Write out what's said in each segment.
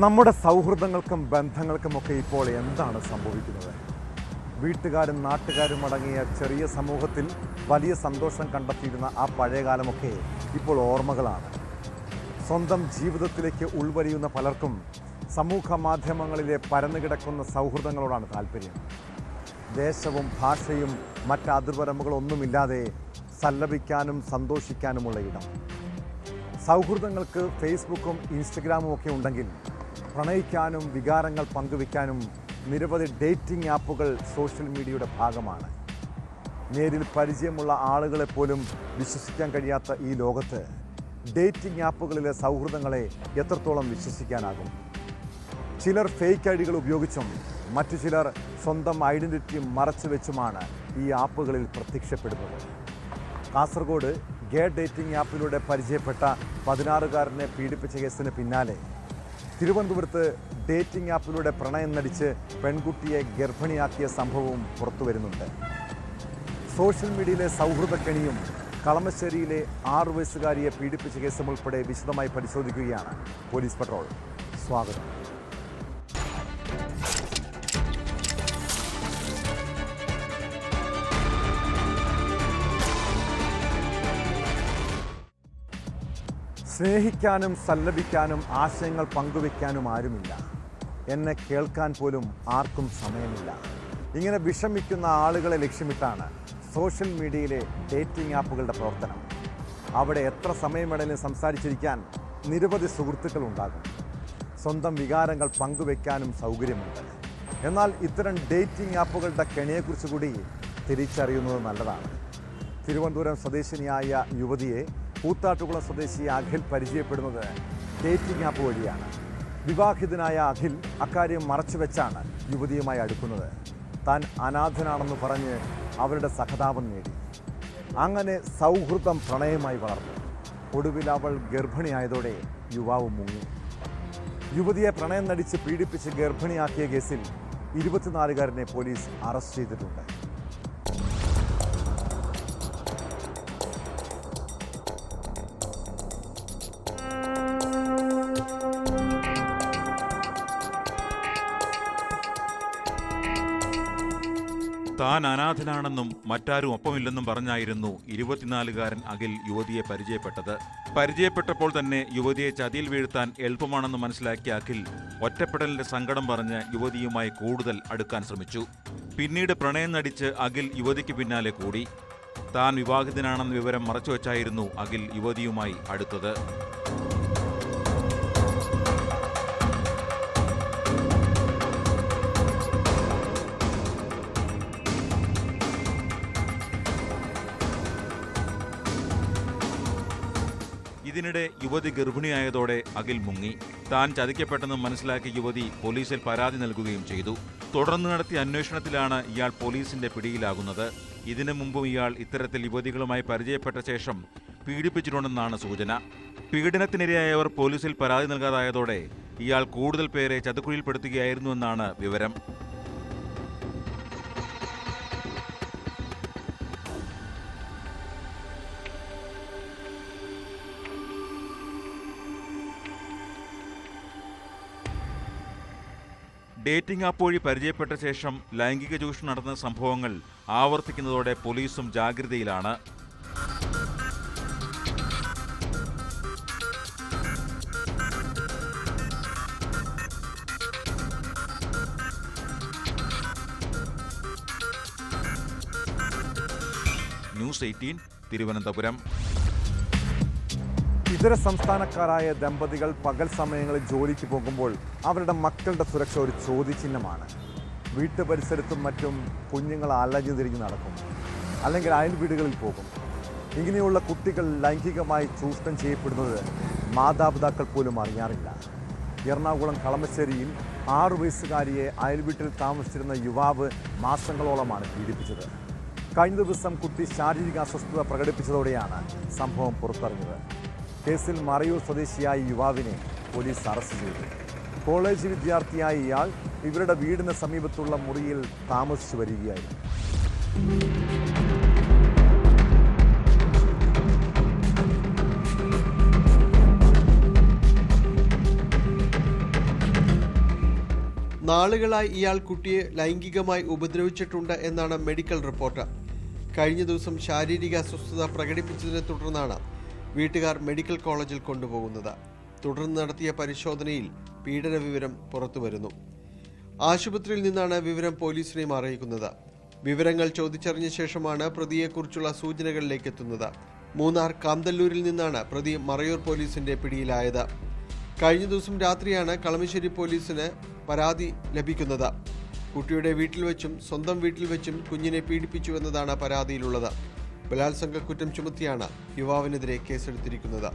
നമ്മുടെ സൗഹൃദങ്ങൾക്കും ബന്ധങ്ങൾക്കുമൊക്കെ ഇപ്പോൾ എന്താണ് സംഭവിക്കുന്നത്? വീട്ടുകാരും നാട്ടുകാരും അടങ്ങിയ ചെറിയ സമൂഹത്തിൽ വലിയ സന്തോഷം കണ്ടെത്തിയിരുന്ന ആ പഴയകാലമൊക്കെ ഇപ്പോൾ ഓർമ്മകളാണ്. സ്വന്തം ജീവിതത്തിലേക്ക് ഉൾവലിയുന്ന പലർക്കും സമൂഹ മാധ്യമങ്ങളിലെ പരന്നുകിടക്കുന്ന സൗഹൃദങ്ങളോടാണ് താല്പര്യം. ദേശവും ഭാഷയും മറ്റ് അതിർവരമ്പുകളൊന്നുമില്ലാതെ സല്ലപിക്കാനും സന്തോഷിക്കാനുമുള്ള ഇടം. സൗഹൃദങ്ങൾക്ക് ഫേസ്ബുക്കും ഇൻസ്റ്റഗ്രാമും ഒക്കെ ഉണ്ടെങ്കിൽ പ്രണയിക്കാനും വികാരങ്ങൾ പങ്കുവയ്ക്കാനും നിരവധി ഡേറ്റിംഗ് ആപ്പുകൾ സോഷ്യൽ മീഡിയയുടെ ഭാഗമാണ്. നേരിൽ പരിചയമുള്ള ആളുകളെ പോലും വിശ്വസിക്കാൻ കഴിയാത്ത ഈ ലോകത്ത് ഡേറ്റിംഗ് ആപ്പുകളിലെ സൗഹൃദങ്ങളെ എത്രത്തോളം വിശ്വസിക്കാനാകും? ചിലർ ഫേക്ക് ഐ ഡികൾ ഉപയോഗിച്ചും മറ്റു ചിലർ സ്വന്തം ഐഡന്റിറ്റി മറച്ചു വെച്ചുമാണ് ഈ ആപ്പുകളിൽ പ്രത്യക്ഷപ്പെടുന്നത്. കാസർഗോഡ് ഗേ ഡേറ്റിംഗ് ആപ്പിലൂടെ പരിചയപ്പെട്ട പതിനാറുകാരനെ പീഡിപ്പിച്ച കേസിന് പിന്നാലെ തിരുവനന്തപുരത്ത് ഡേറ്റിംഗ് ആപ്പിലൂടെ പ്രണയം നടിച്ച് പെൺകുട്ടിയെ ഗർഭിണിയാക്കിയ സംഭവവും പുറത്തു വരുന്നുണ്ട്. സോഷ്യൽ മീഡിയയിലെ സൗഹൃദക്കെണിയും കളമശ്ശേരിയിലെ ആറു വയസ്സുകാരിയെ പീഡിപ്പിച്ച കേസും ഉൾപ്പെടെ വിശദമായി പരിശോധിക്കുകയാണ് പോലീസ് പട്രോൾ. സ്വാഗതം. സ്നേഹിക്കാനും സല്ലപിക്കാനും ആശയങ്ങൾ പങ്കുവെക്കാനും ആരുമില്ല. എന്നെ കേൾക്കാൻ പോലും ആർക്കും സമയമില്ല. ഇങ്ങനെ വിഷമിക്കുന്ന ആളുകളെ ലക്ഷ്യമിട്ടാണ് സോഷ്യൽ മീഡിയയിലെ ഡേറ്റിംഗ് ആപ്പുകളുടെ പ്രവർത്തനം. അവിടെ എത്ര സമയമിടലും സംസാരിച്ചിരിക്കാൻ നിരവധി സുഹൃത്തുക്കൾ ഉണ്ടാകും സ്വന്തം വികാരങ്ങൾ പങ്കുവെക്കാനും സൗകര്യമുണ്ട്. എന്നാൽ ഇത്തരം ഡേറ്റിംഗ് ആപ്പുകളുടെ കെണിയെക്കുറിച്ച് കൂടി തിരിച്ചറിയുന്നത് നല്ലതാണ്. തിരുവനന്തപുരം സ്വദേശിനിയായ യുവതിയെ കൂത്താട്ടുകുളം സ്വദേശി അഖിൽ പരിചയപ്പെടുന്നത് ഡേറ്റിംഗ് ആപ്പ് വഴിയാണ്. വിവാഹിതനായ അഖിൽ അക്കാര്യം മറച്ചുവെച്ചാണ് യുവതിയുമായി അടുക്കുന്നത്. താൻ അനാഥനാണെന്ന് പറഞ്ഞ് അവരുടെ സഹതാപം നേടി. അങ്ങനെ സൗഹൃദം പ്രണയമായി വളർന്നു. ഒടുവിൽ അവൾ ഗർഭിണിയായതോടെ യുവാവ് മുങ്ങി. യുവതിയെ പ്രണയം നടിച്ച് പീഡിപ്പിച്ച് ഗർഭിണിയാക്കിയ കേസിൽ ഇരുപത്തിനാലുകാരനെ പോലീസ് അറസ്റ്റ് ചെയ്തിട്ടുണ്ട്. താൻ അനാഥനാണെന്നും മറ്റാരും ഒപ്പമില്ലെന്നും പറഞ്ഞായിരുന്നു ഇരുപത്തിനാലുകാരൻ അഖിൽ യുവതിയെ പരിചയപ്പെട്ടത്. പരിചയപ്പെട്ടപ്പോൾ തന്നെ യുവതിയെ ചതിയിൽ വീഴ്ത്താൻ എളുപ്പമാണെന്ന് മനസ്സിലാക്കിയ അഖിൽ ഒറ്റപ്പെടലിന്റെ സങ്കടം പറഞ്ഞ് യുവതിയുമായി കൂടുതൽ അടുക്കാൻ ശ്രമിച്ചു. പിന്നീട് പ്രണയം നടിച്ച് അഖിൽ യുവതിക്ക് പിന്നാലെ കൂടി. താൻ വിവാഹിതനാണെന്ന വിവരം മറച്ചുവെച്ചായിരുന്നു അഖിൽ യുവതിയുമായി അടുത്തത്. ഇതിനിടെ യുവതി ഗർഭിണിയായതോടെ അഖിൽ മുങ്ങി. താൻ ചതിക്കപ്പെട്ടെന്ന് മനസ്സിലാക്കിയ യുവതി പോലീസിൽ പരാതി നൽകുകയും ചെയ്തു. തുടർന്ന് നടത്തിയ അന്വേഷണത്തിലാണ് ഇയാൾ പോലീസിന്റെ പിടിയിലാകുന്നത്. ഇതിനു മുമ്പും ഇയാൾ ഇത്തരത്തിൽ യുവതികളുമായി പരിചയപ്പെട്ട ശേഷം പീഡിപ്പിച്ചിട്ടുണ്ടെന്നാണ് സൂചന. പീഡനത്തിനിരയായവർ പോലീസിൽ പരാതി നൽകാതായതോടെ ഇയാൾ കൂടുതൽ പേരെ ചതുക്കുഴിയിൽപ്പെടുത്തുകയായിരുന്നുവെന്നാണ് വിവരം. ഡേറ്റിംഗ് ആപ്പ് വഴി പരിചയപ്പെട്ട ശേഷം ലൈംഗിക ചൂഷണം നടന്ന സംഭവങ്ങൾ ആവർത്തിക്കുന്നതോടെ പോലീസും ജാഗ്രതയിലാണ്. News eighteen Thiruvananthapuram. ഇതര സംസ്ഥാനക്കാരായ ദമ്പതികൾ പകൽ സമയങ്ങളിൽ ജോലിക്ക് പോകുമ്പോൾ അവരുടെ മക്കളുടെ സുരക്ഷ ഒരു ചോദ്യചിഹ്നമാണ്. വീട്ടു പരിസരത്തും മറ്റും കുഞ്ഞുങ്ങൾ അലഞ്ഞു തിരിഞ്ഞ് നടക്കും. അല്ലെങ്കിൽ അയൽ വീടുകളിൽ പോകും. ഇങ്ങനെയുള്ള കുട്ടികൾ ലൈംഗികമായി ചൂഷണം ചെയ്യപ്പെടുന്നത് മാതാപിതാക്കൾ പോലും അറിയാറില്ല. എറണാകുളം കളമശ്ശേരിയിൽ ആറു വയസ്സുകാരിയെ അയൽവീട്ടിൽ താമസിച്ചിരുന്ന യുവാവ് മാസങ്ങളോളമാണ് പീഡിപ്പിച്ചത്. കഴിഞ്ഞ ദിവസം കുട്ടി ശാരീരിക അസ്വസ്ഥത പ്രകടിപ്പിച്ചതോടെയാണ് സംഭവം പുറത്തറിഞ്ഞത് കേസിൽ മറയൂർ സ്വദേശിയായ യുവാവിനെ പോലീസ് അറസ്റ്റ് ചെയ്തു. കോളേജ് വിദ്യാർത്ഥിയായ ഇയാൾ ഇവരുടെ വീടിന് സമീപത്തുള്ള മുറിയിൽ താമസിച്ചു വരികയായിരുന്നു. നാളുകളായി ഇയാൾ കുട്ടിയെ ലൈംഗികമായി ഉപദ്രവിച്ചിട്ടുണ്ട് എന്നാണ് മെഡിക്കൽ റിപ്പോർട്ട്. കഴിഞ്ഞ ദിവസം ശാരീരിക അസ്വസ്ഥത പ്രകടിപ്പിച്ചതിനെ തുടർന്നാണ് വീട്ടുകാർ മെഡിക്കൽ കോളേജിൽ കൊണ്ടുപോകുന്നത്. തുടർന്ന് നടത്തിയ പരിശോധനയിൽ പീഡന വിവരം പുറത്തുവരുന്നു. ആശുപത്രിയിൽ നിന്നാണ് വിവരം പോലീസിനെയും അറിയിക്കുന്നത്. വിവരങ്ങൾ ചോദിച്ചറിഞ്ഞ ശേഷമാണ് പ്രതിയെക്കുറിച്ചുള്ള സൂചനകളിലേക്ക് എത്തുന്നത്. മൂന്നാർ കാന്തല്ലൂരിൽ നിന്നാണ് പ്രതി മറയൂർ പോലീസിന്റെ പിടിയിലായത്. കഴിഞ്ഞ ദിവസം രാത്രിയാണ് കളമശ്ശേരി പോലീസിന് പരാതി ലഭിക്കുന്നത്. കുട്ടിയുടെ വീട്ടിൽ വെച്ചും സ്വന്തം വീട്ടിൽ വെച്ചും കുഞ്ഞിനെ പീഡിപ്പിച്ചു എന്നതാണ് പരാതിയിലുള്ളത്. ബലാത്സംഗ കുറ്റം ചുമത്തിയാണ് യുവാവിനെതിരെ കേസെടുത്തിരിക്കുന്നത്.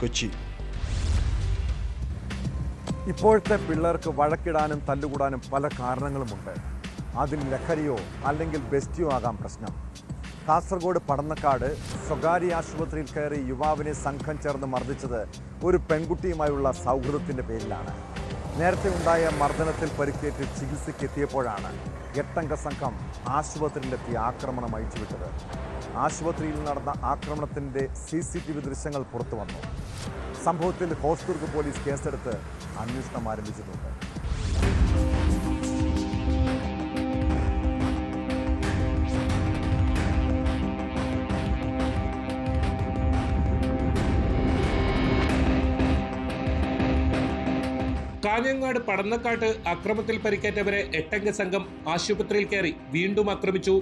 കൊച്ചി. ഇപ്പോഴത്തെ പിള്ളേർക്ക് വഴക്കിടാനും തല്ലുകൂടാനും പല കാരണങ്ങളുമുണ്ട്. അതിൽ ലഹരിയോ അല്ലെങ്കിൽ ബെസ്റ്റിയോ ആകാം പ്രശ്നം. കാസർഗോഡ് പടന്നക്കാട് സ്വകാര്യ ആശുപത്രിയിൽ കയറി യുവാവിനെ സംഘം ചേർന്ന് മർദ്ദിച്ചത് ഒരു പെൺകുട്ടിയുമായുള്ള സൗഹൃദത്തിന്റെ പേരിലാണ്. നേരത്തെ ഉണ്ടായ മർദ്ദനത്തിൽ പരിക്കേറ്റ് ചികിത്സയ്ക്ക് എത്തിയപ്പോഴാണ് എട്ടംഗ സംഘം ആശുപത്രിയിലെത്തി ആക്രമണം അഴിച്ചുവിട്ടത്. ആശുപത്രിയിൽ നടന്ന ആക്രമണത്തിന്റെ സി സി ടി വി ദൃശ്യങ്ങൾ പുറത്തു വന്നു സംഭവത്തിൽ ഹോസ്ദുർഗ് പോലീസ് കേസെടുത്ത് അന്വേഷണം ആരംഭിച്ചിട്ടുണ്ട്. കാഞ്ഞങ്ങാട് പടന്നക്കാട്ട് അക്രമത്തിൽ പരിക്കേറ്റവരെ എട്ടംഗ സംഘം ആശുപത്രിയിൽ കയറി വീണ്ടും ആക്രമിച്ചു.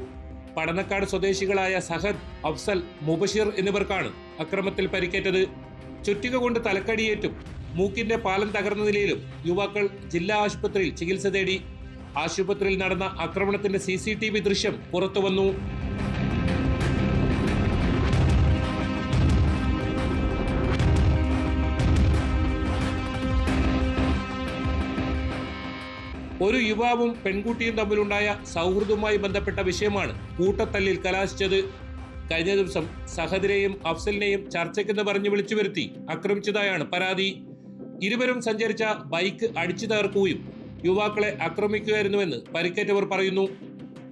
പടന്നക്കാട് സ്വദേശികളായ സഹദ് അഫ്സൽ മുബഷീർ എന്നിവർക്കാണ് അക്രമത്തിൽ പരിക്കേറ്റത്. ചുറ്റിക കൊണ്ട് തലക്കടിയേറ്റും മൂക്കിന്റെ പാലം തകർന്ന നിലയിലും യുവാക്കൾ ജില്ലാ ആശുപത്രിയിൽ ചികിത്സ തേടി. ആശുപത്രിയിൽ നടന്ന ആക്രമണത്തിന്റെ സി ദൃശ്യം പുറത്തുവന്നു. ഒരു യുവാവും പെൺകുട്ടിയും തമ്മിലുണ്ടായ സൗഹൃദവുമായി ബന്ധപ്പെട്ട വിഷയമാണ് കൂട്ടത്തല്ലിൽ കലാശിച്ചത്. കഴിഞ്ഞ ദിവസം സഹദിനെയും അഫ്സലിനെയും ചർച്ചയ്ക്കെന്ന് പറഞ്ഞു വിളിച്ചു വരുത്തി. ആക്രമിച്ചതായാണ് പരാതി. ഇരുവരും സഞ്ചരിച്ച ബൈക്ക് അടിച്ചു തകർക്കുകയും യുവാക്കളെ ആക്രമിക്കുകയായിരുന്നുവെന്ന് പരിക്കേറ്റവർ പറയുന്നു.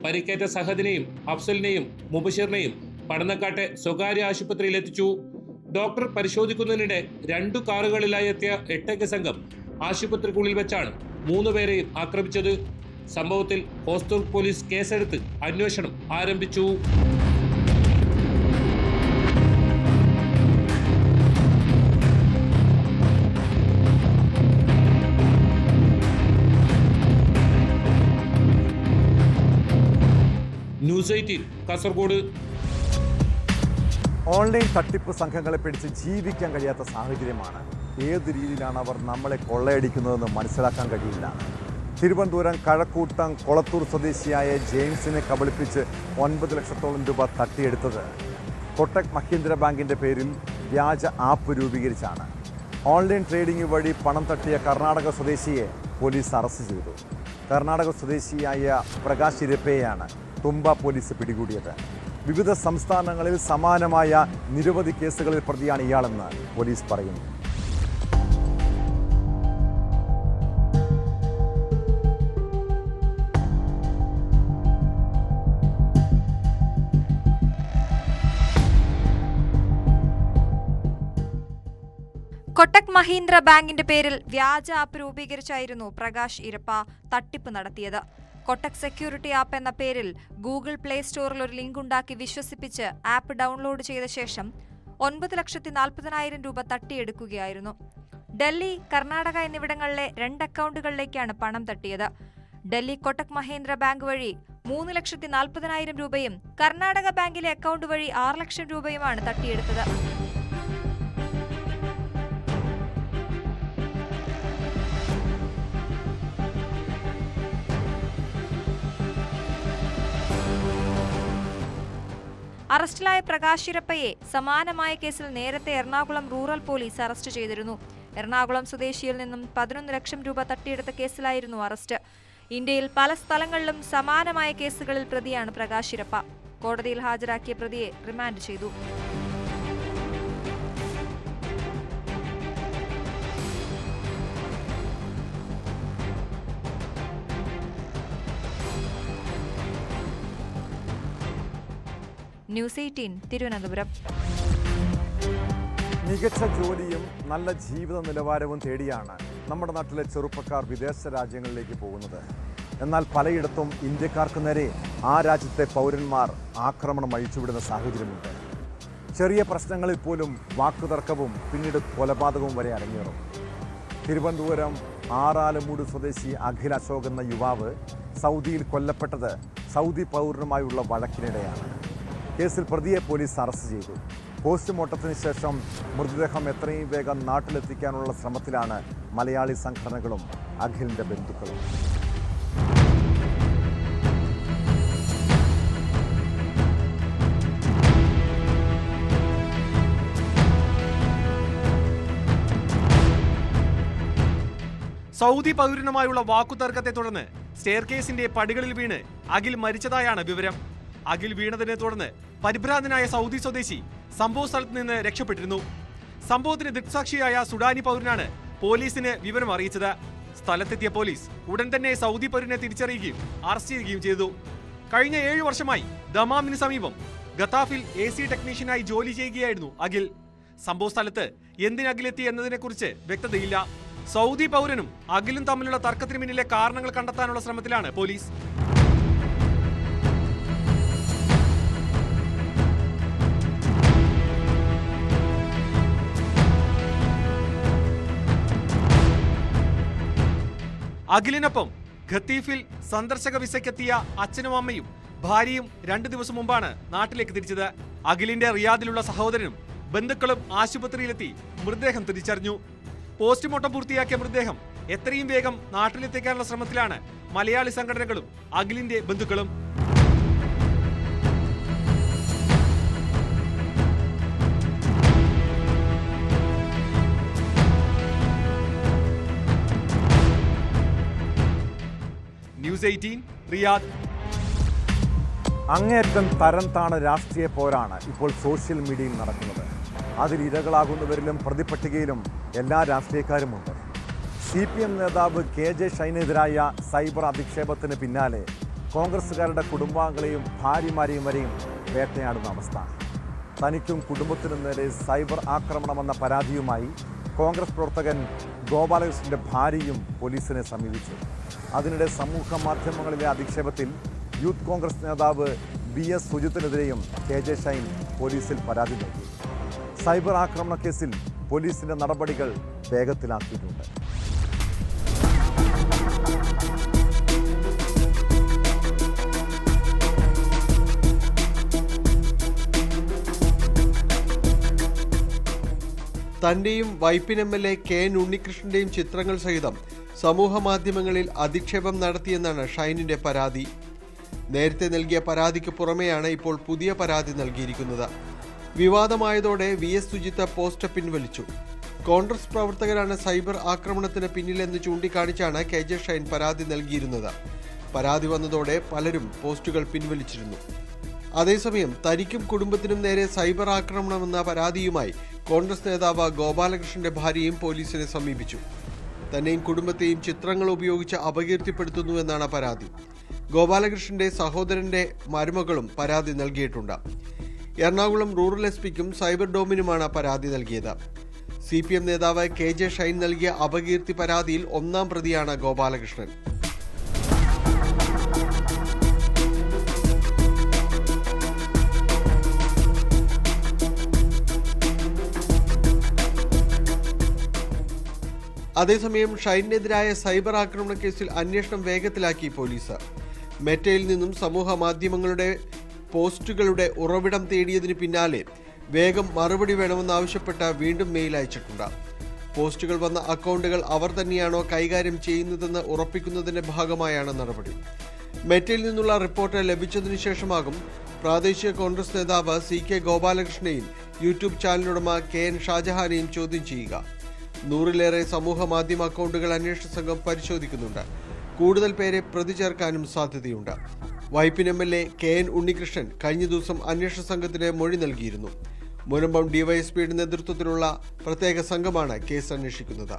പരിക്കേറ്റ സഹദിനെയും അഫ്സലിനെയും മുബഷിറിനെയും പടന്നക്കാട്ടെ സ്വകാര്യ ആശുപത്രിയിൽ എത്തിച്ചു. ഡോക്ടർ പരിശോധിക്കുന്നതിനിടെ രണ്ടു കാറുകളിലായി എത്തിയ എട്ടംഗ സംഘം ആശുപത്രിക്കുള്ളിൽ വെച്ചാണ് മൂന്ന് പേരെയും ആക്രമിച്ചത്. സംഭവത്തിൽ ഹോസ്തൂർ പോലീസ് കേസെടുത്ത് അന്വേഷണം ആരംഭിച്ചു. News eighteen Kasaragod. ഓൺലൈൻ തട്ടിപ്പ് സംഘങ്ങളെ പിടിച്ച് ജീവിക്കാൻ കഴിയാത്ത സാഹചര്യമാണ് ഏത് രീതിയിലാണ് അവർ നമ്മളെ കൊള്ളയടിക്കുന്നതെന്ന് മനസ്സിലാക്കാൻ കഴിയില്ല. തിരുവനന്തപുരം കഴക്കൂട്ടം കൊളത്തൂർ സ്വദേശിയായ ജെയിംസിനെ കബളിപ്പിച്ച് ഒൻപത് ലക്ഷത്തോളം രൂപ തട്ടിയെടുത്തത് കൊട്ടക് മഹീന്ദ്ര ബാങ്കിന്റെ പേരിൽ വ്യാജ ആപ്പ് രൂപീകരിച്ചാണ്. ഓൺലൈൻ ട്രേഡിംഗ് വഴി പണം തട്ടിയ കർണാടക സ്വദേശിയെ പോലീസ് അറസ്റ്റ് ചെയ്തു. കർണാടക സ്വദേശിയായ പ്രകാശ് ഇരപ്പയെയാണ് തുമ്പ പോലീസ് പിടികൂടിയത്. വിവിധ സംസ്ഥാനങ്ങളിൽ സമാനമായ നിരവധി കേസുകളിൽ പ്രതിയാണ് ഇയാളെന്ന് പോലീസ് പറയുന്നു. കൊട്ടക് മഹീന്ദ്ര ബാങ്കിന്റെ പേരിൽ വ്യാജ ആപ്പ് രൂപീകരിച്ചായിരുന്നു പ്രകാശ് ഇരപ്പ തട്ടിപ്പ് നടത്തിയത്. കൊട്ടക് സെക്യൂരിറ്റി ആപ്പ് എന്ന പേരിൽ ഗൂഗിൾ പ്ലേ സ്റ്റോറിൽ ഒരു ലിങ്ക് ഉണ്ടാക്കി വിശ്വസിപ്പിച്ച് ആപ്പ് ഡൗൺലോഡ് ചെയ്ത ശേഷം ഒൻപത് ലക്ഷത്തി നാൽപ്പതിനായിരം രൂപ തട്ടിയെടുക്കുകയായിരുന്നു. ഡൽഹി കർണാടക എന്നിവിടങ്ങളിലെ രണ്ട് അക്കൗണ്ടുകളിലേക്കാണ് പണം തട്ടിയത്. ഡൽഹി കൊട്ടക് മഹേന്ദ്ര ബാങ്ക് വഴി മൂന്ന് ലക്ഷത്തി നാൽപ്പതിനായിരം രൂപയും കർണാടക ബാങ്കിലെ അക്കൗണ്ട് വഴി ആറ് ലക്ഷം രൂപയുമാണ് തട്ടിയെടുത്തത്. അറസ്റ്റിലായ പ്രകാശ് ഇരപ്പയെ സമാനമായ കേസിൽ നേരത്തെ എറണാകുളം റൂറൽ പോലീസ് അറസ്റ്റ് ചെയ്തിരുന്നു. എറണാകുളം സ്വദേശിയിൽ നിന്നും പതിനൊന്ന് ലക്ഷം രൂപ തട്ടിയെടുത്ത കേസിലായിരുന്നു അറസ്റ്റ്. ഇന്ത്യയിൽ പല സ്ഥലങ്ങളിലും സമാനമായ കേസുകളിൽ പ്രതിയാണ് പ്രകാശ് ഇരപ്പ. കോടതിയിൽ ഹാജരാക്കിയ പ്രതിയെ റിമാൻഡ് ചെയ്തു. News eighteen Thiruvananthapuram. മികച്ച ജോലിയും നല്ല ജീവിത നിലവാരവും തേടിയാണ് നമ്മുടെ നാട്ടിലെ ചെറുപ്പക്കാർ വിദേശ രാജ്യങ്ങളിലേക്ക് പോകുന്നത്. എന്നാൽ പലയിടത്തും ഇന്ത്യക്കാർക്ക് നേരെ ആ രാജ്യത്തെ പൗരന്മാർ ആക്രമണം അഴിച്ചുവിടുന്ന സാഹചര്യമുണ്ട്. ചെറിയ പ്രശ്നങ്ങളിൽ പോലും വാക്കുതർക്കവും പിന്നീട് കൊലപാതകവും വരെ അരങ്ങേറും. തിരുവനന്തപുരം ആറാലമൂട് സ്വദേശി അഖിൽ അശോക് എന്ന യുവാവ് സൗദിയിൽ കൊല്ലപ്പെട്ടത് സൗദി പൗരനുമായുള്ള വഴക്കിനിടെയാണ്. കേസിൽ പ്രതിയെ പോലീസ് അറസ്റ്റ് ചെയ്തു. പോസ്റ്റ്മോർട്ടത്തിന് ശേഷം മൃതദേഹം എത്രയും വേഗം നാട്ടിലെത്തിക്കാനുള്ള ശ്രമത്തിലാണ് മലയാളി സംഘടനകളും അഖിലിന്റെ ബന്ധുക്കളും. സൗദി പൗരനുമായുള്ള വാക്കുതർക്കത്തെ തുടർന്ന് സ്റ്റെയർകേസിന്റെ പടികളിൽ വീണ് അഖിൽ മരിച്ചതായാണ് വിവരം. അഖിൽ വീണതിനെ തുടർന്ന് പരിഭ്രാന്തനായ സൗദി സ്വദേശി സംഭവ സ്ഥലത്ത് നിന്ന് രക്ഷപ്പെട്ടിരുന്നു. സംഭവത്തിന് ദൃക്സാക്ഷിയായ സുഡാനി പൗരനാണ് പോലീസിന് വിവരം അറിയിച്ചത്. സ്ഥലത്തെത്തിയ പോലീസ് ഉടൻ തന്നെ സൗദി പൗരനെ തിരിച്ചറിയുകയും അറസ്റ്റ് ചെയ്യുകയും ചെയ്തു. കഴിഞ്ഞ ഏഴ് വർഷമായി ദമാമിന് സമീപം ഗത്താഫിൽ എ സി ടെക്നീഷ്യനായി ജോലി ചെയ്യുകയായിരുന്നു അഖിൽ. സംഭവ സ്ഥലത്ത് എന്തിന് അഖിലെത്തി എന്നതിനെക്കുറിച്ച് വ്യക്തതയില്ല. സൗദി പൗരനും അഖിലും തമ്മിലുള്ള തർക്കത്തിന് പിന്നിലെ കാരണങ്ങൾ കണ്ടെത്താനുള്ള ശ്രമത്തിലാണ് പോലീസ്. അഖിലിനൊപ്പം ഖത്തീഫിൽ സന്ദർശക വിസയ്ക്കെത്തിയ അച്ഛനും അമ്മയും ഭാര്യയും രണ്ടു ദിവസം മുമ്പാണ് നാട്ടിലേക്ക് തിരിച്ചത്. അഖിലിന്റെ റിയാദിലുള്ള സഹോദരനും ബന്ധുക്കളും ആശുപത്രിയിലെത്തി മൃതദേഹം തിരിച്ചറിഞ്ഞു. പോസ്റ്റ്മോർട്ടം പൂർത്തിയാക്കിയ മൃതദേഹം എത്രയും വേഗം നാട്ടിലെത്തിക്കാനുള്ള ശ്രമത്തിലാണ് മലയാളി സംഘടനകളും അഖിലിന്റെ ബന്ധുക്കളും. ന്യൂസ് എയ്റ്റീൻ റിയാദ് അങ്ങേയറ്റം തരം താണ രാഷ്ട്രീയ പോരാണ് ഇപ്പോൾ സോഷ്യൽ മീഡിയയിൽ നടക്കുന്നത്. അതിൽ ഇരകളാകുന്നവരിലും പ്രതിപട്ടികയിലും എല്ലാ രാഷ്ട്രീയക്കാരുമുണ്ട് സി പി എം നേതാവ് കെ ജെ ഷൈനെതിരായ സൈബർ അധിക്ഷേപത്തിന് പിന്നാലെ കോൺഗ്രസ്സുകാരുടെ കുടുംബാംഗങ്ങളെയും ഭാര്യമാരെയും വരെയും വേട്ടയാടുന്ന അവസ്ഥ. തനിക്കും കുടുംബത്തിനും നേരെ സൈബർ ആക്രമണമെന്ന പരാതിയുമായി കോൺഗ്രസ് പ്രവർത്തകൻ ഗോപാലകൃഷ്ണന്റെ ഭാര്യയും പോലീസിനെ സമീപിച്ചു. അതിനിടെ സമൂഹ മാധ്യമങ്ങളിലെ അധിക്ഷേപത്തിൽ യൂത്ത് കോൺഗ്രസ് നേതാവ് ബി എസ് സുജിത്തിനെതിരെയും കെ ജെ ഷൈൻ പോലീസിൽ പരാതി നൽകി. സൈബർ ആക്രമണ കേസിൽ പോലീസിന്റെ നടപടികൾ വേഗത്തിലാക്കിയിട്ടുണ്ട്. തന്റെയും Vypin M L A K N ഉണ്ണികൃഷ്ണന്റെയും ചിത്രങ്ങൾ സഹിതം സമൂഹ മാധ്യമങ്ങളിൽ അധിക്ഷേപം നടത്തിയെന്നാണ് ഷൈനിന്റെ പരാതി. നേരത്തെ നൽകിയ പരാതിക്ക് പുറമെയാണ് ഇപ്പോൾ പുതിയ പരാതി നൽകിയിരിക്കുന്നത്. വിവാദമായതോടെ വി എസ് സുജിത്ത പോസ്റ്റ് പിൻവലിച്ചു. കോൺഗ്രസ് പ്രവർത്തകരാണ് സൈബർ ആക്രമണത്തിന് പിന്നിലെന്ന് ചൂണ്ടിക്കാണിച്ചാണ് കെ ജെ ഷൈൻ പരാതി നൽകിയിരുന്നത്. പരാതി വന്നതോടെ പലരും പോസ്റ്റുകൾ പിൻവലിച്ചിരുന്നു. അതേസമയം തനിക്കും കുടുംബത്തിനും നേരെ സൈബർ ആക്രമണമെന്ന പരാതിയുമായി കോൺഗ്രസ് നേതാവ് ഗോപാലകൃഷ്ണന്റെ ഭാര്യയും പോലീസിനെ സമീപിച്ചു. തന്നെയും കുടുംബത്തെയും ചിത്രങ്ങൾ ഉപയോഗിച്ച് അപകീർത്തിപ്പെടുത്തുന്നു എന്നാണ് പരാതി. ഗോപാലകൃഷ്ണന്റെ സഹോദരന്റെ മരുമകളും പരാതി നൽകിയിട്ടുണ്ട്. എറണാകുളം റൂറൽ എസ് പിക്കും സൈബർ ഡോമിനുമാണ് പരാതി നൽകിയത്. സി പി എം നേതാവ് കെ ജെ ഷൈൻ നൽകിയ അപകീർത്തി പരാതിയിൽ ഒന്നാം പ്രതിയാണ് ഗോപാലകൃഷ്ണൻ. അതേസമയം ഷൈനെതിരായ സൈബർ ആക്രമണ കേസിൽ അന്വേഷണം വേഗത്തിലാക്കി പോലീസ്. മെറ്റയിൽ നിന്നും സമൂഹ മാധ്യമങ്ങളുടെ പോസ്റ്റുകളുടെ ഉറവിടം തേടിയതിന് പിന്നാലെ വേഗം മറുപടി വേണമെന്നാവശ്യപ്പെട്ട് വീണ്ടും മെയിൽ അയച്ചിട്ടുണ്ട്. പോസ്റ്റുകൾ വന്ന അക്കൗണ്ടുകൾ അവർ തന്നെയാണോ കൈകാര്യം ചെയ്യുന്നതെന്ന് ഉറപ്പിക്കുന്നതിന്റെ ഭാഗമായാണ് നടപടി. മെറ്റയിൽ നിന്നുള്ള റിപ്പോർട്ട് ലഭിച്ചതിനു ശേഷമാകും പ്രാദേശിക കോൺഗ്രസ് നേതാവ് സി കെ ഗോപാലകൃഷ്ണനെയും യൂട്യൂബ് ചാനലുടമ കെ എൻ ഷാജഹാനെയും ചോദ്യം ചെയ്യുക. നൂറിലേറെ സമൂഹ മാധ്യമ അക്കൗണ്ടുകൾ അന്വേഷണ സംഘം പരിശോധിക്കുന്നുണ്ട്. കൂടുതൽ പേരെ പ്രതി ചേർക്കാനും സാധ്യതയുണ്ട്. Vypin M L A K N Unnikrishnan കഴിഞ്ഞ ദിവസം അന്വേഷണ സംഘത്തിന് മൊഴി നൽകിയിരുന്നു. മുനമ്പം ഡിവൈഎസ്പിയുടെ നേതൃത്വത്തിലുള്ള പ്രത്യേക സംഘമാണ് കേസ് അന്വേഷിക്കുന്നത്.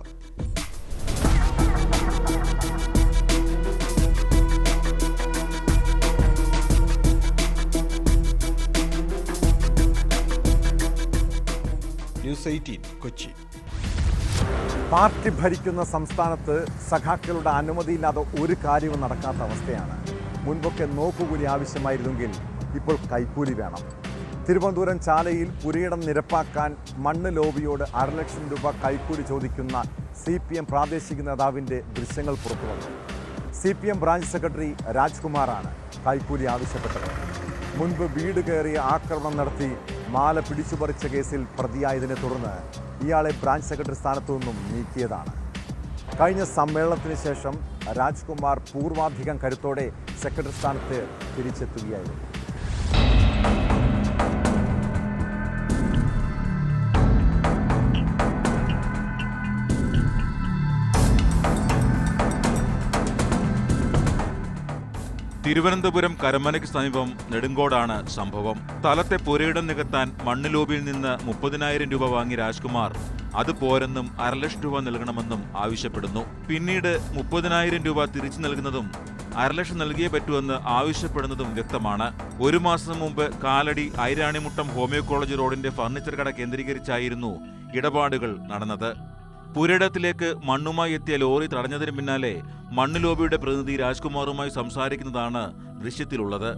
News eighteen Kochi. പാർട്ടി ഭരിക്കുന്ന സംസ്ഥാനത്ത് സഖാക്കളുടെ അനുമതിയില്ലാതെ ഒരു കാര്യവും നടക്കാത്ത അവസ്ഥയാണ്. മുൻപൊക്കെ നോക്കുകൂലി ആവശ്യമായിരുന്നെങ്കിൽ ഇപ്പോൾ കൈക്കൂലി വേണം. തിരുവനന്തപുരം ചാലയിൽ പുരയിടം നിരപ്പാക്കാൻ മണ്ണ് ലോബിയോട് അരലക്ഷം രൂപ കൈക്കൂലി ചോദിക്കുന്ന സി പി എം പ്രാദേശിക നേതാവിന്റെ ദൃശ്യങ്ങൾ പുറത്തുവന്നു C P M branch secretary രാജ്കുമാറാണ് കൈക്കൂലി ആവശ്യപ്പെട്ടത്. മുൻപ് വീട് കയറി ആക്രമണം നടത്തി മാല പിടിച്ചുപറിച്ച കേസിൽ പ്രതിയായതിനെ തുടർന്ന് ഇയാളെ ബ്രാഞ്ച് സെക്രട്ടറി സ്ഥാനത്തു നിന്നും നീക്കിയതാണ്. കഴിഞ്ഞ സമ്മേളനത്തിന് ശേഷം രാജ്കുമാർ പൂർവാധികം കരുത്തോടെ സെക്രട്ടറി സ്ഥാനത്ത് തിരിച്ചെത്തുകയായിരുന്നു. തിരുവനന്തപുരം കരമനയ്ക്ക് സമീപം നെടുങ്കോടാണ് സംഭവം. സ്ഥലത്തെ പുരയിടം നികത്താൻ മണ്ണ് ലോബിയിൽ നിന്ന് മുപ്പതിനായിരം രൂപ വാങ്ങി രാജ്കുമാർ. അത് പോരെന്നും അരലക്ഷം രൂപ നൽകണമെന്നും ആവശ്യപ്പെടുന്നു. പിന്നീട് മുപ്പതിനായിരം രൂപ തിരിച്ചു നൽകുന്നതും അരലക്ഷം നൽകിയേ പറ്റുമെന്ന് ആവശ്യപ്പെടുന്നതും വ്യക്തമാണ്. ഒരു മാസം മുമ്പ് കാലടി ഐരാണിമുട്ടം ഹോമിയോ കോളേജ് റോഡിന്റെ ഫർണിച്ചർ കട കേന്ദ്രീകരിച്ചായിരുന്നു ഇടപാടുകൾ നടന്നത്. പുരയിടത്തിലേക്ക് മണ്ണുമായി എത്തിയ ലോറി തടഞ്ഞതിന് പിന്നാലെ മണ്ണ് ലോബിയുടെ പ്രതിനിധി രാജ്കുമാറുമായി സംസാരിക്കുന്നതാണ് ദൃശ്യത്തിലുള്ളത്.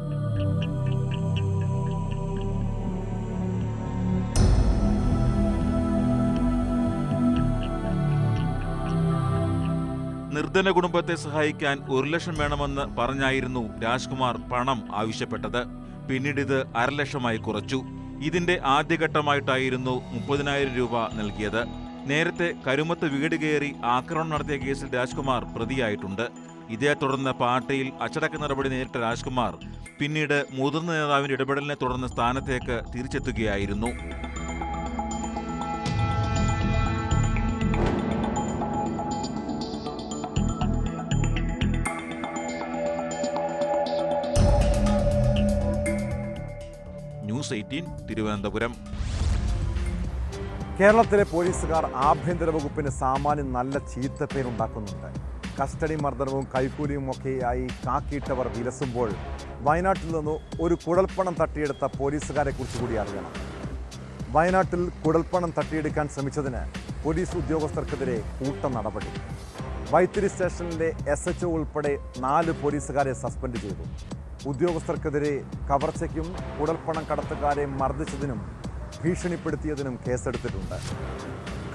നിർധന കുടുംബത്തെ സഹായിക്കാൻ ഒരു ലക്ഷം വേണമെന്ന് പറഞ്ഞായിരുന്നു രാജ്കുമാർ പണം ആവശ്യപ്പെട്ടത്. പിന്നീട് ഇത് അരലക്ഷമായി കുറച്ചു. ഇതിന്റെ ആദ്യഘട്ടമായിട്ടായിരുന്നു മുപ്പതിനായിരം രൂപ നൽകിയത്. നേരത്തെ കരുമത്ത് വീട് കയറി ആക്രമണം നടത്തിയ കേസിൽ രാജ്കുമാർ പ്രതിയായിട്ടുണ്ട്. ഇതേ തുടർന്ന് പാർട്ടിയിൽ അച്ചടക്ക നടപടി നേരിട്ട രാജ്കുമാർ പിന്നീട് മുതിർന്ന നേതാവിന്റെ ഇടപെടലിനെ തുടർന്ന് സ്ഥാനത്തേക്ക് തിരിച്ചെത്തുകയായിരുന്നു. News eighteen Thiruvananthapuram. കേരളത്തിലെ പോലീസുകാർ ആഭ്യന്തര വകുപ്പിന് സാമാന്യം നല്ല ചീത്തപ്പേരുണ്ടാക്കുന്നുണ്ട് കസ്റ്റഡി മർദ്ദനവും കൈക്കൂലിയും ഒക്കെയായി കാക്കിയിട്ടവർ വിലസുമ്പോൾ വയനാട്ടിൽ നിന്ന് ഒരു കുഴൽപ്പണം തട്ടിയെടുത്ത പോലീസുകാരെ കുറിച്ച് കൂടി അറിയണം. വയനാട്ടിൽ കുഴൽപ്പണം തട്ടിയെടുക്കാൻ ശ്രമിച്ചതിന് പോലീസ് ഉദ്യോഗസ്ഥർക്കെതിരെ കൂട്ട നടപടി. വൈത്തിരി സ്റ്റേഷനിലെ എസ് എച്ച് ഉൾപ്പെടെ നാല് പോലീസുകാരെ സസ്പെൻഡ് ചെയ്തു. ഉദ്യോഗസ്ഥർക്കെതിരെ കവർച്ചയ്ക്കും കുടൽപ്പണം കടത്തുകാരെ മർദ്ദിച്ചതിനും ഭീഷണിപ്പെടുത്തിയതിനും കേസെടുത്തിട്ടുണ്ട്.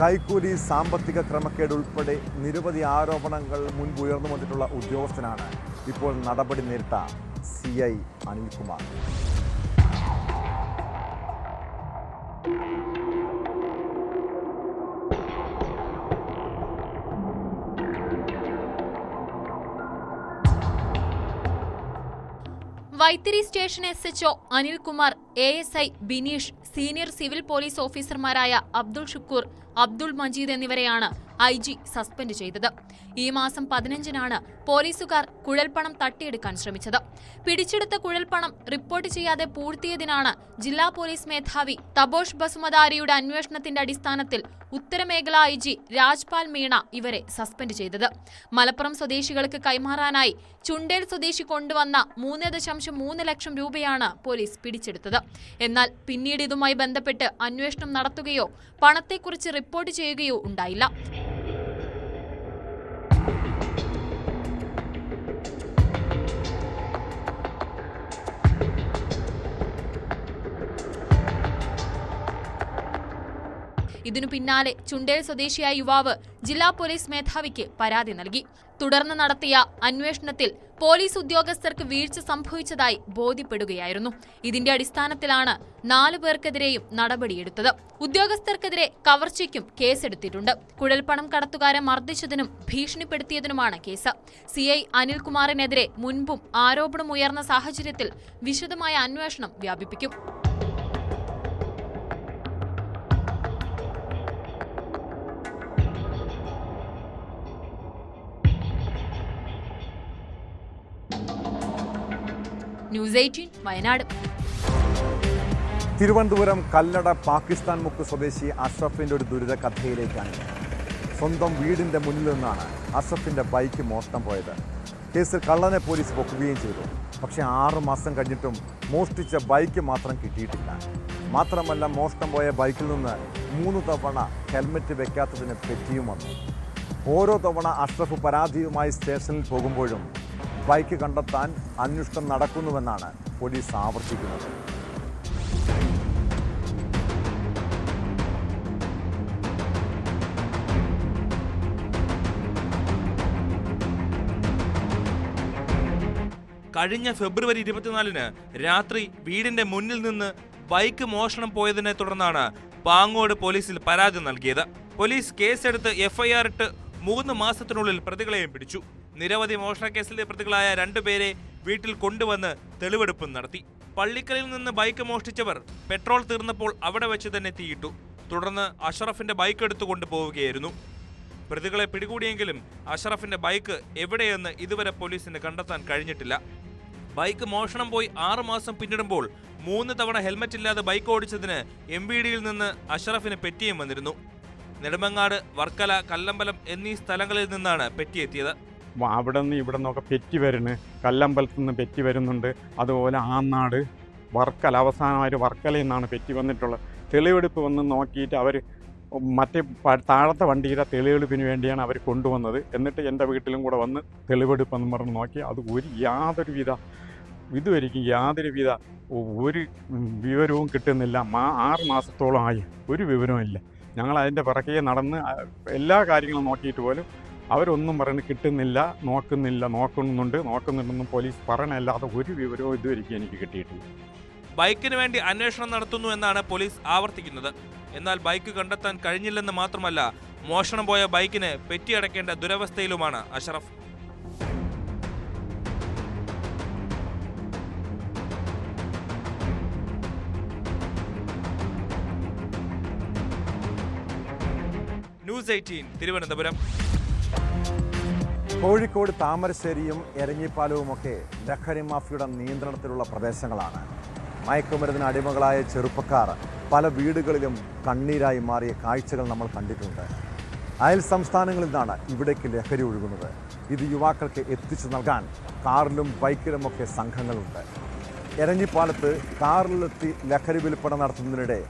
കൈക്കൂലി സാമ്പത്തിക ക്രമക്കേട് ഉൾപ്പെടെ നിരവധി ആരോപണങ്ങൾ മുൻപ് ഉയർന്നു വന്നിട്ടുള്ള ഉദ്യോഗസ്ഥനാണ് ഇപ്പോൾ നടപടി നേരിട്ട C I Anilkumar. Vythiri station S H O Anilkumar A S I Bineesh senior civil police ഓഫീസർമാരായ അബ്ദുൾ ഷുക്കൂർ അബ്ദുൾ മജീദ് എന്നിവരെയാണ് ഐ ജി സസ്പെൻഡ് ചെയ്തത്. ഈ മാസം പതിനഞ്ചിനാണ് പോലീസുകാർ കുഴൽപ്പണം തട്ടിയെടുക്കാൻ ശ്രമിച്ചത്. പിടിച്ചെടുത്ത കുഴൽപ്പണം റിപ്പോർട്ട് ചെയ്യാതെ പൂഴ്ത്തിയതിനാണ് ജില്ലാ പോലീസ് മേധാവി തബോഷ് ബസുമതാരിയുടെ അന്വേഷണത്തിന്റെ അടിസ്ഥാനത്തിൽ ഉത്തരമേഖല ഐ ജി രാജ്പാൽ മീണ ഇവരെ സസ്പെൻഡ് ചെയ്തത്. മലപ്പുറം സ്വദേശികൾക്ക് കൈമാറാനായി ചുണ്ടേൽ സ്വദേശി കൊണ്ടുവന്ന മൂന്ന് ദശാംശം മൂന്ന് ലക്ഷം രൂപയാണ് പോലീസ് പിടിച്ചെടുത്തത്. എന്നാൽ പിന്നീട് ഇതുമായി ബന്ധപ്പെട്ട് അന്വേഷണം നടത്തുകയോ പണത്തെക്കുറിച്ച് റിപ്പോർട്ട് ചെയ്യുകയോ ഉണ്ടായില്ല ഇതിനു പിന്നാലെ ചുണ്ടേൽ സ്വദേശിയായ യുവാവ് ജില്ലാ പോലീസ് മേധാവിക്ക് പരാതി നൽകി. തുടർന്ന് നടത്തിയ അന്വേഷണത്തിൽ പോലീസ് ഉദ്യോഗസ്ഥർക്ക് വീഴ്ച സംഭവിച്ചതായി ബോധ്യപ്പെടുകയായിരുന്നു. ഇതിന്റെ അടിസ്ഥാനത്തിലാണ് നാലു പേർക്കെതിരെയും നടപടിയെടുത്തത്. ഉദ്യോഗസ്ഥർക്കെതിരെ കവർച്ചയ്ക്കും കേസെടുത്തിട്ടുണ്ട്. കുഴൽപ്പണം കടത്തുകാരെ മർദ്ദിച്ചതിനും ഭീഷണിപ്പെടുത്തിയതിനുമാണ് കേസ്. സി ഐ അനിൽകുമാറിനെതിരെ മുൻപും ആരോപണമുയർന്ന സാഹചര്യത്തിൽ വിശദമായ അന്വേഷണം വ്യാപിപ്പിക്കും. News eighteen Wayanad. Thiruvananthapuram Kallada Pakistan മുക്ക് സ്വദേശി അഷ്റഫിന്റെ ഒരു ദുരിത കഥയിലേക്കാണ്. സ്വന്തം വീടിന്റെ മുന്നിൽ നിന്നാണ് അഷ്റഫിന്റെ ബൈക്ക് മോഷ്ടം പോയത്. കേസിൽ കള്ളനെ പോലീസ് പൊക്കുകയും ചെയ്തു. പക്ഷേ ആറു മാസം കഴിഞ്ഞിട്ടും മോഷ്ടിച്ച ബൈക്ക് മാത്രം കിട്ടിയിട്ടില്ല. മാത്രമല്ല മോഷ്ടം പോയ ബൈക്കിൽ നിന്ന് മൂന്ന് തവണ ഹെൽമെറ്റ് വെക്കാത്തതിന് പെറ്റിയും വന്നു. ഓരോ തവണ അഷ്റഫ് പരാതിയുമായി സ്റ്റേഷനിൽ പോകുമ്പോഴും ബൈക്ക് കണ്ടെത്താൻ അന്വേഷണം നടക്കുന്നുവെന്നാണ് പോലീസ് ആവർത്തിക്കുന്നത്. കഴിഞ്ഞ ഫെബ്രുവരി ഇരുപത്തിനാലിന് രാത്രി വീടിന്റെ മുന്നിൽ നിന്ന് ബൈക്ക് മോഷണം പോയതിനെ തുടർന്നാണ് പാങ്ങോട് പോലീസിൽ പരാതി നൽകിയത്. പോലീസ് കേസെടുത്ത് എഫ്ഐആർ ഇട്ട് മൂന്ന് മാസത്തിനുള്ളിൽ പ്രതികളെയും പിടിച്ചു. നിരവധി മോഷണക്കേസിലെ പ്രതികളായ രണ്ടുപേരെ വീട്ടിൽ കൊണ്ടുവന്ന് തെളിവെടുപ്പും നടത്തി. പള്ളിക്കലിൽ നിന്ന് ബൈക്ക് മോഷ്ടിച്ചവർ പെട്രോൾ തീർന്നപ്പോൾ അവിടെ വെച്ച് തന്നെ തീയിട്ടു. തുടർന്ന് അഷറഫിന്റെ ബൈക്ക് എടുത്തു കൊണ്ടുപോവുകയായിരുന്നു പ്രതികളെ പിടികൂടിയെങ്കിലും അഷറഫിന്റെ ബൈക്ക് എവിടെയെന്ന് ഇതുവരെ പോലീസിന് കണ്ടെത്താൻ കഴിഞ്ഞിട്ടില്ല. ബൈക്ക് മോഷണം പോയി ആറുമാസം പിന്നിടുമ്പോൾ മൂന്ന് തവണ ഹെൽമറ്റ് ഇല്ലാതെ ബൈക്ക് ഓടിച്ചതിന് എം വി ഡിയിൽ നിന്ന് അഷറഫിന് പെറ്റിയും വന്നിരുന്നു. നെടുമങ്ങാട് വർക്കല കല്ലമ്പലം എന്നീ സ്ഥലങ്ങളിൽ നിന്നാണ് പെറ്റിയെത്തിയത് അവിടെ നിന്ന് ഇവിടെ നിന്നൊക്കെ പെറ്റി വരുന്നു. കല്ലമ്പലത്തു നിന്ന് പെറ്റി വരുന്നുണ്ട്. അതുപോലെ ആന്നാട് വർക്കല അവസാനമായിട്ട് വർക്കലയിൽ നിന്നാണ് പെറ്റി വന്നിട്ടുള്ളത്. തെളിവെടുപ്പ് വന്ന് നോക്കിയിട്ട് അവർ മറ്റേ താഴത്തെ വണ്ടിയുടെ തെളിവെടുപ്പിന് വേണ്ടിയാണ് അവർ കൊണ്ടുവന്നത്. എന്നിട്ട് എന്റെ വീട്ടിലും കൂടെ വന്ന് തെളിവെടുപ്പെന്ന് പറഞ്ഞ് നോക്കി. അത് ഒരു യാതൊരു വിധ ഇതുവരെയ്ക്കും യാതൊരു വിധ ഒരു വിവരവും കിട്ടുന്നില്ല. മാ ആറ് മാസത്തോളമായി. ഒരു വിവരവും ഇല്ല. ഞങ്ങൾ അതിന്റെ പിറകെ നടന്ന് എല്ലാ കാര്യങ്ങളും നോക്കിയിട്ട് പോലും അവരൊന്നും പറയുന്നത് കിട്ടുന്നില്ല നോക്കുന്നില്ല നോക്കുന്നുണ്ട്. നോക്കുന്നുണ്ടെന്നും പോലീസ് പറയണല്ലാതെ ഒരു വിവരവും ഇതുവരെയ്ക്കും എനിക്ക് കിട്ടിയിട്ടില്ല. ബൈക്കിന് വേണ്ടി അന്വേഷണം നടത്തുന്നു എന്നാണ് പോലീസ് ആവർത്തിക്കുന്നത്. എന്നാൽ ബൈക്ക് കണ്ടെത്താൻ കഴിഞ്ഞില്ലെന്ന് മാത്രമല്ല മോഷണം പോയ ബൈക്കിന് പെറ്റിയടക്കേണ്ട ദുരവസ്ഥയിലുമാണ് Ashraf. News eighteen Thiruvananthapuram. Kozhikode താമരശ്ശേരിയും എരഞ്ഞിപ്പാലവുമൊക്കെ ലഹരി മാഫിയുടെ നിയന്ത്രണത്തിലുള്ള പ്രദേശങ്ങളാണ്. മയക്കുമരുന്നിന് അടിമകളായ ചെറുപ്പക്കാർ പല വീടുകളിലും കണ്ണീരായി മാറിയ കാഴ്ചകൾ നമ്മൾ കണ്ടിട്ടുണ്ട്. അയൽ സംസ്ഥാനങ്ങളിൽ നിന്നാണ് ഇവിടേക്ക് ലഹരി ഒഴുകുന്നത്. ഇത് യുവാക്കൾക്ക് എത്തിച്ചു നൽകാൻ കാറിലും ബൈക്കിലുമൊക്കെ സംഘങ്ങളുണ്ട്. എരഞ്ഞിപ്പാലത്ത് കാറിലെത്തി ലഹരി വിൽപ്പന നടത്തുന്നതിനിടെ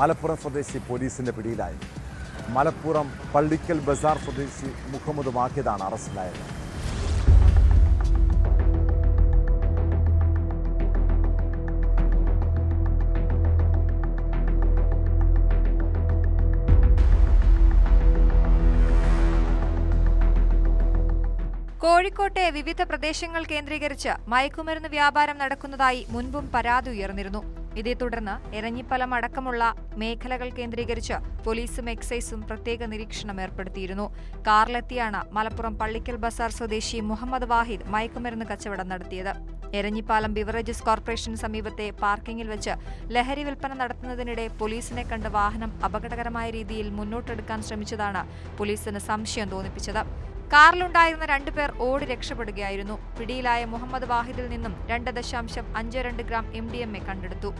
മലപ്പുറം സ്വദേശി പോലീസിന്റെ പിടിയിലായി. മലപ്പുറം പള്ളിക്കൽ ബസാർ സ്വദേശി മുഹമ്മദ് വാക്കിയതാണ് അറസ്റ്റിലായത്. കോഴിക്കോട്ടെ വിവിധ പ്രദേശങ്ങൾ കേന്ദ്രീകരിച്ച് മയക്കുമരുന്ന് വ്യാപാരം നടക്കുന്നതായി മുൻപും പരാതി ഉയർന്നിരുന്നു. ഇതേ തുടർന്ന് എരഞ്ഞിപ്പലം അടക്കമുള്ള മേഖലകൾ കേന്ദ്രീകരിച്ച് പോലീസും എക്സൈസും പ്രത്യേക നിരീക്ഷണം ഏർപ്പെടുത്തിയിരുന്നു. കാറിലെത്തിയാണ് മലപ്പുറം പള്ളിക്കൽ ബസാർ സ്വദേശി മുഹമ്മദ് വാഹിദ് മയക്കുമരുന്ന് കച്ചവടം നടത്തിയത്. എരഞ്ഞിപ്പാലം ബിവറേജസ് കോർപ്പറേഷന് സമീപത്തെ പാർക്കിംഗിൽ വെച്ച് ലഹരി വിൽപ്പന നടത്തുന്നതിനിടെ പോലീസിനെ കണ്ട് വാഹനം അപകടകരമായ രീതിയിൽ മുന്നോട്ടെടുക്കാൻ ശ്രമിച്ചതാണ് പോലീസിന് സംശയം തോന്നിപ്പിച്ചത്. കാറിലുണ്ടായിരുന്ന രണ്ടുപേർ ഓടി രക്ഷപ്പെടുകയായിരുന്നു. പിടിയിലായ മുഹമ്മദ് വാഹിദിൽ നിന്നും രണ്ട് ദശാംശം അഞ്ച് രണ്ട് gram M D M A കണ്ടെടുത്തു.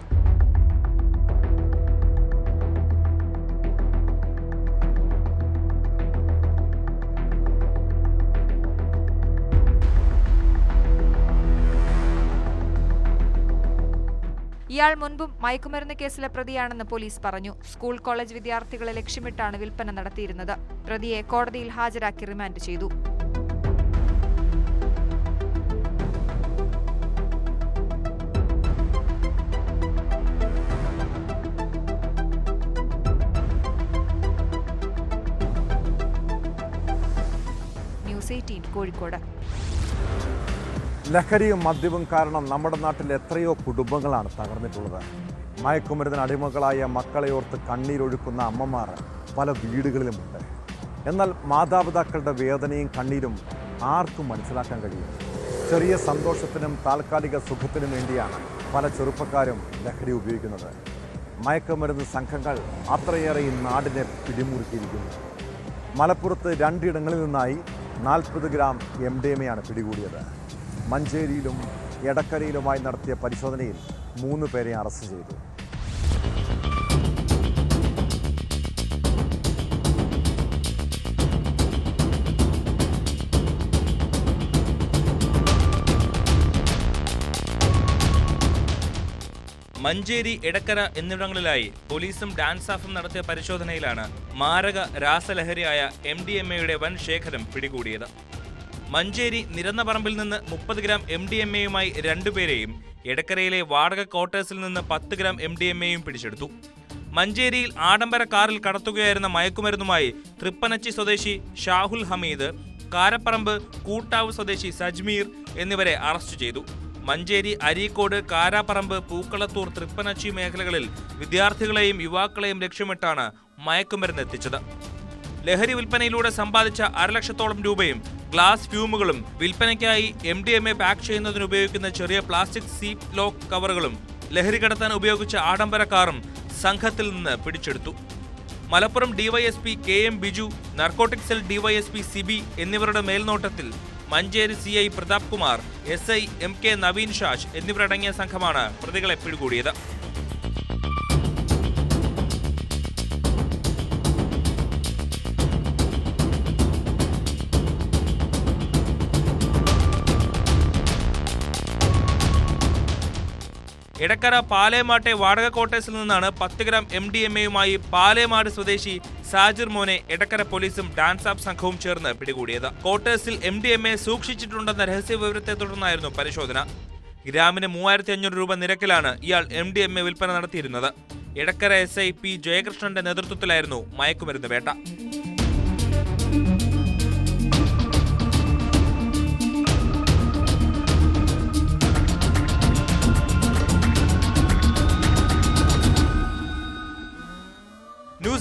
ഇയാൾ മുൻപും മയക്കുമരുന്ന് കേസിലെ പ്രതിയാണെന്ന് പോലീസ് പറഞ്ഞു. സ്കൂൾ കോളേജ് വിദ്യാർത്ഥികളെ ലക്ഷ്യമിട്ടാണ് വിൽപ്പന നടത്തിയിരുന്നത്. പ്രതിയെ കോടതിയിൽ ഹാജരാക്കി റിമാൻഡ് ചെയ്തു. News eighteen Kozhikode. ലഹരിയും മദ്യവും കാരണം നമ്മുടെ നാട്ടിൽ എത്രയോ കുടുംബങ്ങളാണ് തകർന്നിട്ടുള്ളത്. മയക്കുമരുന്നിന് അടിമകളായ മക്കളെ ഓർത്ത് കണ്ണീരൊഴുക്കുന്ന അമ്മമാർ പല വീടുകളിലുമുണ്ട്. എന്നാൽ മാതാപിതാക്കളുടെ വേദനയും കണ്ണീരും ആർക്കും മനസ്സിലാക്കാൻ കഴിയും ചെറിയ സന്തോഷത്തിനും താൽക്കാലിക സുഖത്തിനും വേണ്ടിയാണ് പല ചെറുപ്പക്കാരും ലഹരി ഉപയോഗിക്കുന്നത്. മയക്കുമരുന്ന് സംഘങ്ങൾ അത്രയേറെ ഈ നാടിനെ പിടിമുറുക്കിയിരിക്കുന്നു. മലപ്പുറത്ത് രണ്ടിടങ്ങളിൽ നിന്നായി നാൽപ്പത് ഗ്രാം എം ഡി എം പിടികൂടിയത്. മഞ്ചേരിയിലും എടക്കരയിലുമായി നടത്തിയ പരിശോധനയിൽ മൂന്ന് പേരെ അറസ്റ്റ് ചെയ്തു. മഞ്ചേരി എടക്കര എന്നിവിടങ്ങളിലായി പോലീസും ഡാൻസ് സ്റ്റാഫും നടത്തിയ പരിശോധനയിലാണ് മാരക രാസലഹരിയായ എം ഡി എം എയുടെ വൻ ശേഖരം പിടികൂടിയത്. മഞ്ചേരി നിരന്നപറമ്പിൽ നിന്ന് മുപ്പത് ഗ്രാം എം ഡി എം എയുമായി രണ്ടുപേരെയും എടക്കരയിലെ വാടക ക്വാർട്ടേഴ്സിൽ നിന്ന് പത്ത് ഗ്രാം എം ഡി എം എയും പിടിച്ചെടുത്തു. മഞ്ചേരിയിൽ ആഡംബര കാറിൽ കടത്തുകയായിരുന്ന മയക്കുമരുന്നുമായി തൃപ്പനച്ചി സ്വദേശി ഷാഹുൽ ഹമീദ് കാരപ്പറമ്പ് കൂട്ടാവ് സ്വദേശി സജ്മീർ എന്നിവരെ അറസ്റ്റ് ചെയ്തു. മഞ്ചേരി അരീക്കോട് കാരാപ്പറമ്പ് പൂക്കളത്തൂർ തൃപ്പനച്ചി മേഖലകളിൽ വിദ്യാർത്ഥികളെയും യുവാക്കളെയും ലക്ഷ്യമിട്ടാണ് മയക്കുമരുന്ന് എത്തിച്ചത്. ലഹരി വിൽപ്പനയിലൂടെ സമ്പാദിച്ച അരലക്ഷത്തോളം രൂപയും ഗ്ലാസ് ഫ്യൂമുകളും വിൽപ്പനയ്ക്കായി M D M A pack ചെയ്യുന്നതിന് ഉപയോഗിക്കുന്ന ചെറിയ പ്ലാസ്റ്റിക് സീപ് ലോക്ക് കവറുകളും ലഹരി കടത്താൻ ഉപയോഗിച്ച ആഡംബര കാറും സംഘത്തിൽ നിന്ന് പിടിച്ചെടുത്തു. Malappuram DYSP K M Biju narcotic cell DYSP Sibi എന്നിവരുടെ മേൽനോട്ടത്തിൽ Manjeri C I Prathap Kumar S I M K Naveen Shaj എന്നിവരടങ്ങിയ സംഘമാണ് പ്രതികളെ പിടികൂടിയത്. എടക്കര പാലേമാട്ടെ വാടക ക്വാർട്ടേഴ്സിൽ നിന്നാണ് പത്ത് ഗ്രാം എം ഡി എം എയുമായി പാലേമാട് സ്വദേശി സാജിർ മോനെ എടക്കര പോലീസും ഡാൻസ് ആപ്പ് സംഘവും ചേർന്ന് പിടികൂടിയത്. ക്വാർട്ടേഴ്സിൽ എം ഡി എം എ സൂക്ഷിച്ചിട്ടുണ്ടെന്ന രഹസ്യ വിവരത്തെ തുടർന്നായിരുന്നു പരിശോധന. ഗ്രാമിന് മൂവായിരത്തി അഞ്ഞൂറ് രൂപ നിരക്കിലാണ് ഇയാൾ എം ഡി എം എ വിൽപ്പന നടത്തിയിരുന്നത്. എടക്കര എസ് ഐ പി ജയകൃഷ്ണന്റെ നേതൃത്വത്തിലായിരുന്നു മയക്കുമരുന്ന് വേട്ട.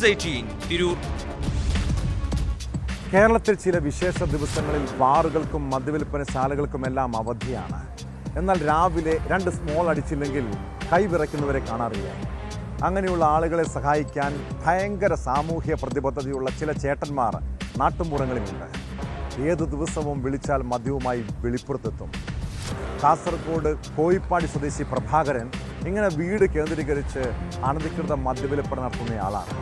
തിരൂർ. കേരളത്തിൽ ചില വിശേഷ ദിവസങ്ങളിൽ ബാറുകൾക്കും മദ്യവിൽപ്പന ശാലകൾക്കുമെല്ലാം അവധിയാണ്. എന്നാൽ രാവിലെ രണ്ട് സ്മോൾ അടിച്ചില്ലെങ്കിൽ കൈവിറയ്ക്കുന്നവരെ കാണാറില്ല. അങ്ങനെയുള്ള ആളുകളെ സഹായിക്കാൻ ഭയങ്കര സാമൂഹ്യ പ്രതിബദ്ധതയുള്ള ചില ചേട്ടന്മാർ നാട്ടുമ്പുറങ്ങളിലുണ്ട്. ഏത് ദിവസവും വിളിച്ചാൽ മദ്യവുമായി വെളിപ്പുറത്തെത്തും. കാസർഗോഡ് കോയിപ്പാടി സ്വദേശി പ്രഭാകരൻ ഇങ്ങനെ വീട് കേന്ദ്രീകരിച്ച് അനധികൃത മദ്യവിൽപ്പന നടത്തുന്നയാളാണ്.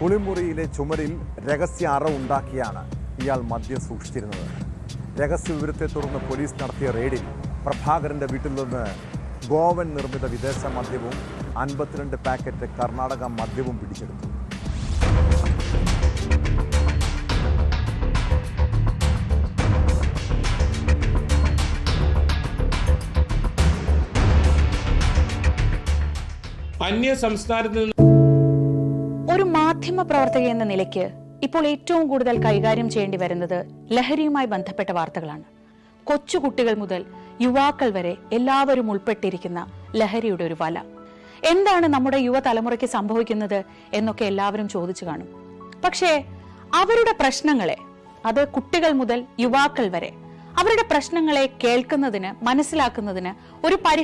കുളിമുറിയിലെ ചുമരിൽ രഹസ്യ അറ ഉണ്ടാക്കിയാണ് ഇയാൾ മദ്യം സൂക്ഷിച്ചിരുന്നത്. രഹസ്യ വിവരത്തെ തുടർന്ന് പോലീസ് നടത്തിയ റെയ്ഡിൽ പ്രഭാകരന്റെ വീട്ടിൽ നിന്ന് ഗോവൻ നിർമ്മിത വിദേശ മദ്യവും അൻപത്തിരണ്ട് പാക്കറ്റ് കർണാടക മദ്യവും പിടിച്ചെടുത്തു. അന്യ സംസ്ഥാനത്ത് നിന്ന് മാധ്യമ പ്രവർത്തക എന്ന നിലയ്ക്ക് ഇപ്പോൾ ഏറ്റവും കൂടുതൽ കൈകാര്യം ചെയ്യേണ്ടി വരുന്നത് ലഹരിയുമായി ബന്ധപ്പെട്ട വാർത്തകളാണ്. കൊച്ചുകുട്ടികൾ മുതൽ യുവാക്കൾ വരെ എല്ലാവരും ഉൾപ്പെട്ടിരിക്കുന്ന ലഹരിയുടെ ഒരു വല. എന്താണ് നമ്മുടെ യുവതലമുറയ്ക്ക് സംഭവിക്കുന്നത് എന്നൊക്കെ എല്ലാവരും ചോദിച്ചു കാണും. പക്ഷേ അവരുടെ പ്രശ്നങ്ങളെ അത് കുട്ടികൾ മുതൽ യുവാക്കൾ വരെ അവരുടെ പ്രശ്നങ്ങളെ കേൾക്കുന്നതിന് മനസ്സിലാക്കുന്നതിന് ഒരു പരിഹാരം